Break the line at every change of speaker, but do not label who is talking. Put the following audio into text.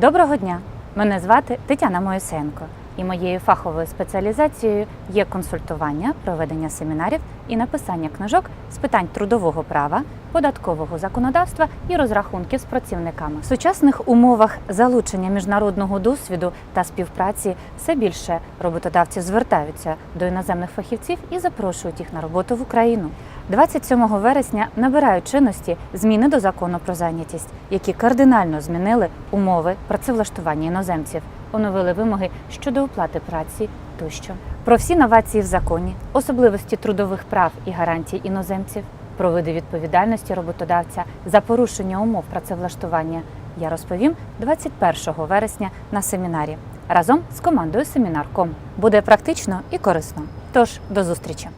Доброго дня! Мене звати Тетяна Моїсенко, і моєю фаховою спеціалізацією є консультування, проведення семінарів і написання книжок з питань трудового права, податкового законодавства і розрахунків з працівниками. В сучасних умовах залучення міжнародного досвіду та співпраці все більше роботодавців звертаються до іноземних фахівців і запрошують їх на роботу в Україну. 27 вересня набирають чинності зміни до закону про зайнятість, які кардинально змінили умови працевлаштування іноземців, оновили вимоги щодо оплати праці тощо. Про всі новації в законі, особливості трудових прав і гарантій іноземців, про види відповідальності роботодавця за порушення умов працевлаштування я розповім 21 вересня на семінарі разом з командою Семінар.ком. Буде практично і корисно. Тож до зустрічі!